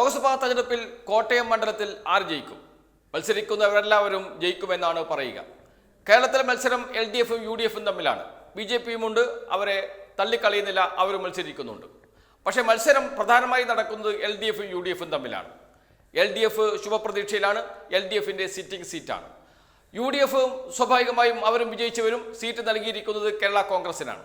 ലോക്സഭാ തെരഞ്ഞെടുപ്പിൽ കോട്ടയം മണ്ഡലത്തിൽ ആര് ജയിക്കും? മത്സരിക്കുന്നവരെല്ലാവരും ജയിക്കുമെന്നാണ് പറയുക. കേരളത്തിലെ മത്സരം എൽ ഡി എഫും യു ഡി എഫും തമ്മിലാണ്. ബി ജെ പിയും ഉണ്ട് അവരെ തള്ളിക്കളയുന്നില്ല അവർ മത്സരിക്കുന്നുണ്ട്. പക്ഷേ മത്സരം പ്രധാനമായി നടക്കുന്നത് എൽ ഡി എഫും യു ഡി എഫും തമ്മിലാണ്. എൽ ഡി എഫ് ശുഭപ്രതീക്ഷയിലാണ് എൽ ഡി എഫിന്റെ സിറ്റിംഗ് സീറ്റാണ്. യു ഡി എഫ് സ്വാഭാവികമായും അവരും വിജയിച്ചവരും സീറ്റ് നൽകിയിരിക്കുന്നത് കേരള കോൺഗ്രസിനാണ്.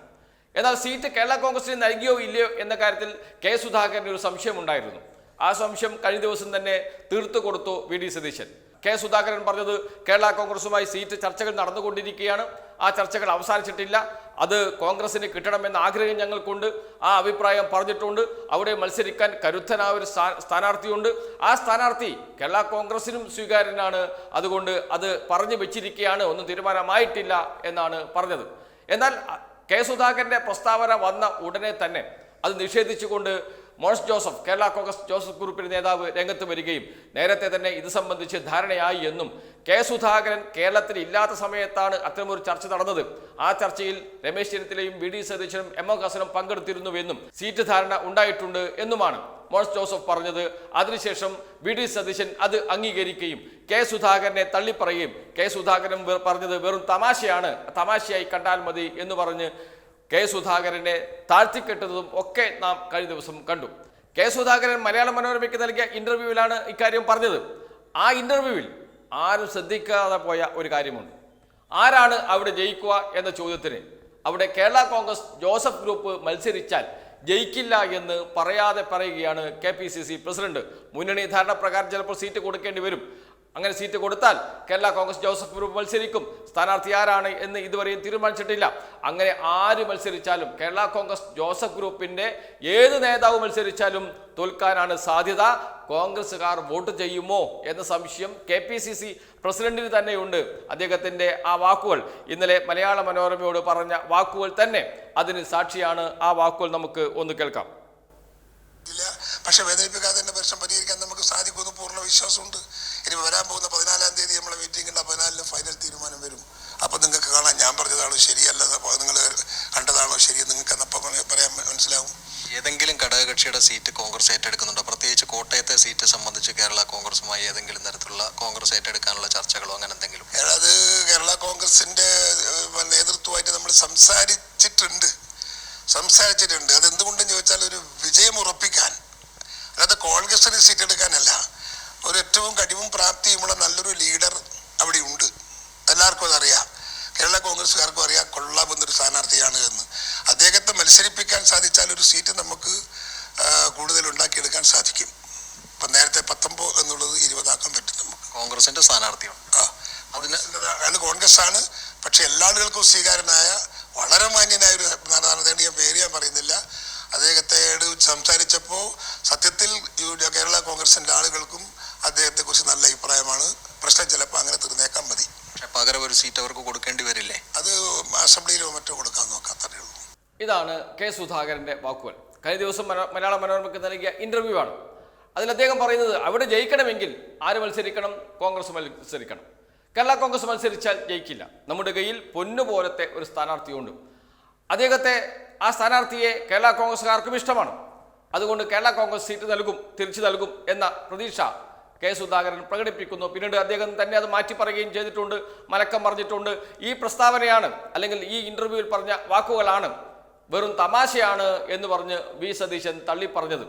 എന്നാൽ സീറ്റ് കേരള കോൺഗ്രസിന് നൽകിയോ ഇല്ലയോ എന്ന കാര്യത്തിൽ കെ സുധാകരന് ഒരു സംശയമുണ്ടായിരുന്നു. ആ സംശയം കഴിഞ്ഞ ദിവസം തന്നെ തീർത്തു കൊടുത്തു V D Satheesan. K Sudhakaran പറഞ്ഞത് കേരള കോൺഗ്രസുമായി സീറ്റ് ചർച്ചകൾ നടന്നുകൊണ്ടിരിക്കുകയാണ്. ആ ചർച്ചകൾ അവസാനിച്ചിട്ടില്ല. അത് കോൺഗ്രസിന് കിട്ടണമെന്ന ആഗ്രഹം ഞങ്ങൾക്കുണ്ട്. ആ അഭിപ്രായം പറഞ്ഞിട്ടുണ്ട്. അവിടെ മത്സരിക്കാൻ കരുത്തനായ ഒരു സ്ഥാ- സ്ഥാനാർത്ഥിയുണ്ട്. ആ സ്ഥാനാർത്ഥി കേരള കോൺഗ്രസിനും സ്വീകാര്യനാണ്. അതുകൊണ്ട് അത് പറഞ്ഞു വെച്ചിരിക്കുകയാണ്. ഒന്നും തീരുമാനമായിട്ടില്ല എന്നാണ് പറഞ്ഞത്. എന്നാൽ കെ സുധാകരന്റെ പ്രസ്താവന വന്ന ഉടനെ തന്നെ അത് നിഷേധിച്ചുകൊണ്ട് മോൻസ് ജോസഫ് കേരള കോൺഗ്രസ് ജോസഫ് ഗ്രൂപ്പിന്റെ നേതാവ് രംഗത്ത് വരികയും നേരത്തെ തന്നെ ഇത് സംബന്ധിച്ച് ധാരണയായി എന്നും കെ സുധാകരൻ കേരളത്തിൽ ഇല്ലാത്ത സമയത്താണ് അത്തരമൊരു ചർച്ച നടന്നത്. ആ ചർച്ചയിൽ രമേശ് ചെന്നിത്തലയും വി ഡി സതീശനും എം എം ഹസനും പങ്കെടുത്തിരുന്നുവെന്നും സീറ്റ് ധാരണ ഉണ്ടായിട്ടുണ്ട് എന്നുമാണ് മോൻസ് ജോസഫ് പറഞ്ഞത്. അതിനുശേഷം വി ഡി സതീശൻ അത് അംഗീകരിക്കുകയും കെ സുധാകരനെ തള്ളിപ്പറയുകയും കെ സുധാകരൻ പറഞ്ഞത് വെറും തമാശയാണ് തമാശയായി കണ്ടാൽ മതി എന്ന് പറഞ്ഞ് കെ സുധാകരനെ താഴ്ത്തിക്കെട്ടുന്നതും ഒക്കെ നാം കഴിഞ്ഞ ദിവസം കണ്ടു. കെ സുധാകരൻ മലയാള മനോരമയ്ക്ക് നൽകിയ ഇന്റർവ്യൂവിലാണ് ഇക്കാര്യം പറഞ്ഞത്. ആ ഇന്റർവ്യൂവിൽ ആരും ശ്രദ്ധിക്കാതെ പോയ ഒരു കാര്യമുണ്ട്. ആരാണ് അവിടെ ജയിക്കുക എന്ന ചോദ്യത്തിന് അവിടെ കേരള കോൺഗ്രസ് ജോസഫ് ഗ്രൂപ്പ് മത്സരിച്ചാൽ ജയിക്കില്ല എന്ന് പറയാതെ പറയുകയാണ് K P C C president. മുന്നണി ധാരണ പ്രകാരം ചിലപ്പോൾ സീറ്റ് കൊടുക്കേണ്ടി വരും. അങ്ങനെ സീറ്റ് കൊടുത്താൽ കേരള കോൺഗ്രസ് ജോസഫ് ഗ്രൂപ്പ് മത്സരിക്കും. സ്ഥാനാർത്ഥി ആരാണ് എന്ന് ഇതുവരെയും തീരുമാനിച്ചിട്ടില്ല. അങ്ങനെ ആര് മത്സരിച്ചാലും കേരള കോൺഗ്രസ് ജോസഫ് ഗ്രൂപ്പിന്റെ ഏത് നേതാവ് മത്സരിച്ചാലും തോൽക്കാനാണ് സാധ്യത. കോൺഗ്രസ്സുകാർ വോട്ട് ചെയ്യുമോ എന്ന സംശയം കെ പി സി സി പ്രസിഡന്റിന് തന്നെയുണ്ട്. അദ്ദേഹത്തിന്റെ ആ വാക്കുകൾ. ഇന്നലെ മലയാള മനോരമയോട് പറഞ്ഞ വാക്കുകൾ തന്നെ അതിന് സാക്ഷിയാണ്. ആ വാക്കുകൾ നമുക്ക് ഒന്ന് കേൾക്കാം. പക്ഷെ വേദനിപ്പിക്കാതെ തന്നെ പ്രശ്നം പരിഹരിക്കാൻ നമുക്ക് സാധിക്കുമെന്ന് പൂർണ വിശ്വാസമുണ്ട്. ഇനി വരാൻ പോകുന്ന പതിനാലാം തീയതി നമ്മളെ മീറ്റിംഗ് ഉണ്ട് ആ പതിനാലിന് ഫൈനൽ തീരുമാനം വരും. അപ്പം നിങ്ങൾക്ക് കാണാം. ഞാൻ പറഞ്ഞതാണോ ശരിയല്ല? നിങ്ങൾ കണ്ടതാണോ ശരി നിങ്ങൾക്ക് എന്നപ്പോൾ പറയാൻ മനസ്സിലാവും. ഏതെങ്കിലും ഘടകകക്ഷിയുടെ സീറ്റ് കോൺഗ്രസ് ഏറ്റെടുക്കുന്നുണ്ടോ? പ്രത്യേകിച്ച് കോട്ടയത്തെ സീറ്റ് സംബന്ധിച്ച് കേരള കോൺഗ്രസുമായി ഏതെങ്കിലും തരത്തിലുള്ള കോൺഗ്രസ് ഏറ്റെടുക്കാനുള്ള ചർച്ചകളോ അങ്ങനെ എന്തെങ്കിലും? അത് കേരള കോൺഗ്രസിന്റെ നേതൃത്വമായിട്ട് നമ്മൾ സംസാരിച്ചിട്ടുണ്ട്. സംസാരിച്ചിട്ടുണ്ട്. അതെന്തുകൊണ്ടെന്ന് ചോദിച്ചാൽ ഒരു വിജയം ഉറപ്പിക്കാൻ. അല്ലാതെ കോൺഗ്രസിന് സീറ്റ് എടുക്കാനല്ല. ഒരു ഏറ്റവും കഴിവും പ്രാപ്തിയുമുള്ള നല്ലൊരു ലീഡർ അവിടെ ഉണ്ട്. എല്ലാവർക്കും അതറിയാം. കേരള കോൺഗ്രസ്സുകാർക്കും അറിയാം കൊള്ളാമെന്നൊരു സ്ഥാനാർത്ഥിയാണ് എന്ന്. അദ്ദേഹത്തെ മത്സരിപ്പിക്കാൻ സാധിച്ചാൽ ഒരു സീറ്റ് നമുക്ക് കൂടുതൽ ഉണ്ടാക്കിയെടുക്കാൻ സാധിക്കും. ഇപ്പം നേരത്തെ പത്തൊമ്പത് എന്നുള്ളത് ഇരുപതാക്കാൻ പറ്റും നമുക്ക്. കോൺഗ്രസിന്റെ സ്ഥാനാർത്ഥിയാണ്. ആ അതിന് അയാൾ കോൺഗ്രസ് ആണ് പക്ഷെ എല്ലാ ആളുകൾക്കും സ്വീകാരനായ വളരെ മാന്യനായ ഒരു സ്ഥാനാർത്ഥിയാണ് ഞാൻ പേര് ഞാൻ പറയുന്നില്ല. അദ്ദേഹത്തെ സംസാരിച്ചപ്പോൾ സത്യത്തിൽ കേരള കോൺഗ്രസിന്റെ ആളുകൾക്കും അദ്ദേഹത്തെക്കുറിച്ച് നല്ല അഭിപ്രായമാണ്. പ്രശ്നം ചിലപ്പോൾ അങ്ങനെ തീർന്നേക്കാൻ മതി. പക്ഷെ പകരം ഒരു സീറ്റ് അവർക്ക് കൊടുക്കേണ്ടി വരില്ലേ? അത് അസംബ്ലിയിലോ മറ്റോ കൊടുക്കാൻ നോക്കാത്തേ ഉള്ളൂ. ഇതാണ് കെ സുധാകരന്റെ വാക്കുകൾ. കഴിഞ്ഞ ദിവസം മലയാള മനോരമയ്ക്ക് നൽകിയ ഇന്റർവ്യൂ ആണ്. അതിൽ അദ്ദേഹം പറയുന്നത് അവിടെ ജയിക്കണമെങ്കിൽ ആര് മത്സരിക്കണം? കോൺഗ്രസ് മത്സരിക്കണം. കേരള കോൺഗ്രസ് മത്സരിച്ചാൽ ജയിക്കില്ല. നമ്മുടെ കയ്യിൽ പൊന്നുപോലത്തെ ഒരു സ്ഥാനാർത്ഥിയുണ്ട്. അദ്ദേഹത്തെ ആ സ്ഥാനാർത്ഥിയെ കേരള കോൺഗ്രസ്സുകാർക്കും ഇഷ്ടമാണ്. അതുകൊണ്ട് കേരള കോൺഗ്രസ് സീറ്റ് നൽകും തിരിച്ചു നൽകും എന്ന പ്രതീക്ഷ കെ സുധാകരൻ പ്രകടിപ്പിക്കുന്നു. പിന്നീട് അദ്ദേഹം തന്നെ അത് മാറ്റി പറയുകയും ചെയ്തിട്ടുണ്ട് മലക്കം പറഞ്ഞിട്ടുണ്ട്. ഈ പ്രസ്താവനയാണ് അല്ലെങ്കിൽ ഈ ഇന്റർവ്യൂവിൽ പറഞ്ഞ വാക്കുകളാണ് വെറും തമാശയാണ് എന്ന് പറഞ്ഞ് വി സതീശൻ തള്ളി പറഞ്ഞത്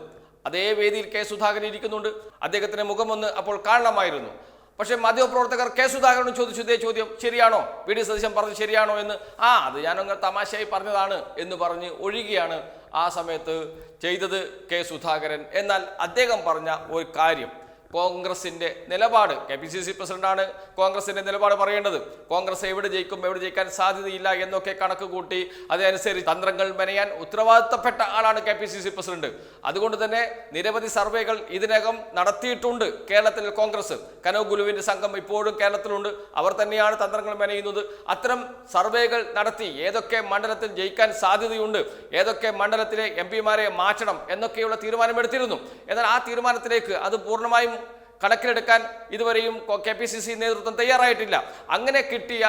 അതേ വേദിയിൽ കെ സുധാകരൻ ഇരിക്കുന്നുണ്ട്. അദ്ദേഹത്തിന് മുഖമൊന്ന് അപ്പോൾ കാണണമായിരുന്നു. പക്ഷേ മാധ്യമപ്രവർത്തകർ കെ സുധാകരൻ ചോദിച്ചു ഇതേ ചോദ്യം ശരിയാണോ? വി ഡി സതീശൻ പറഞ്ഞ് ശരിയാണോ? എന്ന് ആ അത് ഞാനങ്ങ് തമാശയായി പറഞ്ഞതാണ് എന്ന് പറഞ്ഞ് ഒഴുകിയാണ് ആ സമയത്ത് ചെയ്തത് കെ സുധാകരൻ. എന്നാൽ അദ്ദേഹം പറഞ്ഞ ഒരു കാര്യം കോൺഗ്രസിന്റെ നിലപാട്. കെ പി സി സി പ്രസിഡന്റാണ് കോൺഗ്രസിന്റെ നിലപാട് പറയേണ്ടത്. കോൺഗ്രസ് എവിടെ ജയിക്കും എവിടെ ജയിക്കാൻ സാധ്യതയില്ല എന്നൊക്കെ കണക്ക് കൂട്ടി അതനുസരിച്ച് തന്ത്രങ്ങൾ മെനയാൻ ഉത്തരവാദിത്തപ്പെട്ട ആളാണ് K P C C president. അതുകൊണ്ട് തന്നെ നിരവധി സർവേകൾ ഇതിനകം നടത്തിയിട്ടുണ്ട് കേരളത്തിൽ കോൺഗ്രസ്. കനോ ഗുലുവിന്റെ സംഘം ഇപ്പോഴും കേരളത്തിലുണ്ട്. അവർ തന്നെയാണ് തന്ത്രങ്ങൾ മെനയുന്നത്. അത്തരം സർവേകൾ നടത്തി ഏതൊക്കെ മണ്ഡലത്തിൽ ജയിക്കാൻ സാധ്യതയുണ്ട് ഏതൊക്കെ മണ്ഡലത്തിലെ എം പിമാരെ മാറ്റണം എന്നൊക്കെയുള്ള തീരുമാനമെടുത്തിരുന്നു. എന്നാൽ ആ തീരുമാനത്തിലേക്ക് അത് പൂർണമായും കണക്കിലെടുക്കാൻ ഇതുവരെയും കെ പി സി സി നേതൃത്വം തയ്യാറായിട്ടില്ല. അങ്ങനെ കിട്ടിയ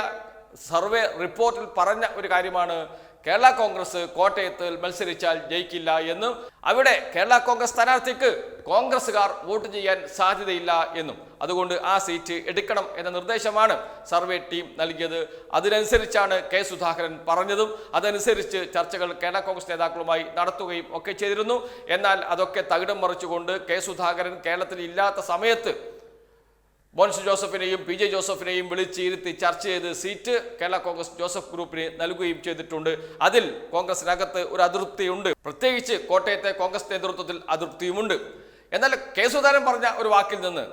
സർവേ റിപ്പോർട്ടിൽ പറഞ്ഞ ഒരു കാര്യമാണ് കേരള കോൺഗ്രസ് കോട്ടയത്ത് മത്സരിച്ചാൽ ജയിക്കില്ല എന്നും അവിടെ കേരള കോൺഗ്രസ് സ്ഥാനാർത്ഥിക്ക് കോൺഗ്രസുകാർ വോട്ട് ചെയ്യാൻ സാധ്യതയില്ല എന്നും. അതുകൊണ്ട് ആ സീറ്റ് എടുക്കണം എന്ന നിർദ്ദേശമാണ് സർവേ ടീം നൽകിയത്. അതിനനുസരിച്ചാണ് കെ സുധാകരൻ പറഞ്ഞതും. അതനുസരിച്ച് ചർച്ചകൾ കേരള കോൺഗ്രസ് നേതാക്കളുമായി നടത്തുകയും ഒക്കെ ചെയ്തിരുന്നു. എന്നാൽ അതൊക്കെ തകിടം മറിച്ചുകൊണ്ട് കെ സുധാകരൻ കേരളത്തിൽ ഇല്ലാത്ത സമയത്ത് ബോൺസ് ജോസഫിനെയും പി ജെ ജോസഫിനെയും വിളിച്ചിരുത്തി ചർച്ച ചെയ്ത് സീറ്റ് കേരള കോൺഗ്രസ് ജോസഫ് ഗ്രൂപ്പിന് നൽകുകയും ചെയ്തിട്ടുണ്ട്. അതിൽ കോൺഗ്രസിനകത്ത് ഒരു അതൃപ്തിയുണ്ട്. പ്രത്യേകിച്ച് കോട്ടയത്തെ കോൺഗ്രസ് നേതൃത്വത്തിൽ അതൃപ്തിയുമുണ്ട്. എന്നാൽ കെ സുധാരൻ പറഞ്ഞ ഒരു വാക്കിൽ നിന്ന്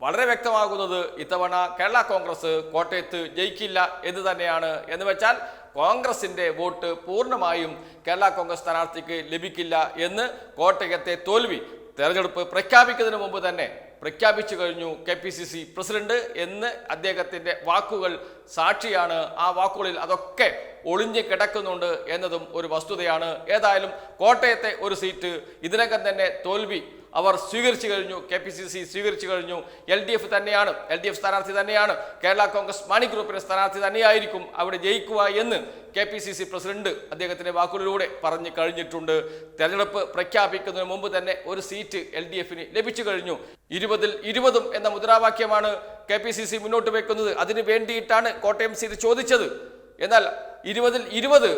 വളരെ വ്യക്തമാകുന്നത് ഇത്തവണ കേരള കോൺഗ്രസ് കോട്ടയത്ത് ജയിക്കില്ല എന്ന് തന്നെയാണ്. എന്ന് വെച്ചാൽ കോൺഗ്രസിന്റെ വോട്ട് പൂർണമായും കേരള കോൺഗ്രസ് സ്ഥാനാർത്ഥിക്ക് ലഭിക്കില്ല എന്ന് കോട്ടയത്തെ തോൽവി തെരഞ്ഞെടുപ്പ് പ്രഖ്യാപിക്കുന്നതിന് മുമ്പ് തന്നെ പ്രഖ്യാപിച്ചു കഴിഞ്ഞു K P C C president എന്ന് അദ്ദേഹത്തിന്റെ വാക്കുകൾ സാക്ഷിയാണ്. ആ വാക്കുകളിൽ അതൊക്കെ ഒളിഞ്ഞു കിടക്കുന്നുണ്ട് എന്നതും ഒരു വസ്തുതയാണ്. ഏതായാലും കോട്ടയത്തെ ഒരു സീറ്റ് ഇതിനകം തന്നെ തോൽവി അവർ സ്വീകരിച്ചു കഴിഞ്ഞു. കെ പി സി സി സ്വീകരിച്ചു കഴിഞ്ഞു. എൽ ഡി എഫ് തന്നെയാണ്. എൽ ഡി എഫ് സ്ഥാനാർത്ഥി തന്നെയാണ്. കേരള കോൺഗ്രസ് മാണി ഗ്രൂപ്പിന്റെ സ്ഥാനാർത്ഥി തന്നെയായിരിക്കും അവിടെ ജയിക്കുക എന്ന് K P C C president അദ്ദേഹത്തിന്റെ വാക്കുകളിലൂടെ പറഞ്ഞു കഴിഞ്ഞിട്ടുണ്ട്. തെരഞ്ഞെടുപ്പ് പ്രഖ്യാപിക്കുന്നതിന് മുമ്പ് തന്നെ ഒരു സീറ്റ് എൽ ഡി എഫിന് ലഭിച്ചു കഴിഞ്ഞു. ഇരുപതിൽ ഇരുപതും എന്ന മുദ്രാവാക്യമാണ് കെ പി സി സി മുന്നോട്ട് വെക്കുന്നത്. അതിന് വേണ്ടിയിട്ടാണ് കോട്ടയം സീറ്റ് ചോദിച്ചത്. എന്നാൽ ഇരുപതിൽ ഇരുപത്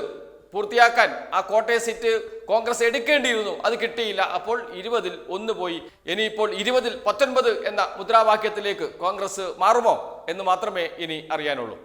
പൂർത്തിയാക്കാൻ ആ കോട്ടയ സീറ്റ് കോൺഗ്രസ് എടുക്കേണ്ടിയിരുന്നു. അത് കിട്ടിയില്ല. അപ്പോൾ ഇരുപതിൽ ഒന്ന് പോയി. ഇനിയിപ്പോൾ ഇരുപതിൽ പത്തൊൻപത് എന്ന മുദ്രാവാക്യത്തിലേക്ക് കോൺഗ്രസ് മാറുമോ എന്ന് മാത്രമേ ഇനി അറിയാനുള്ളൂ.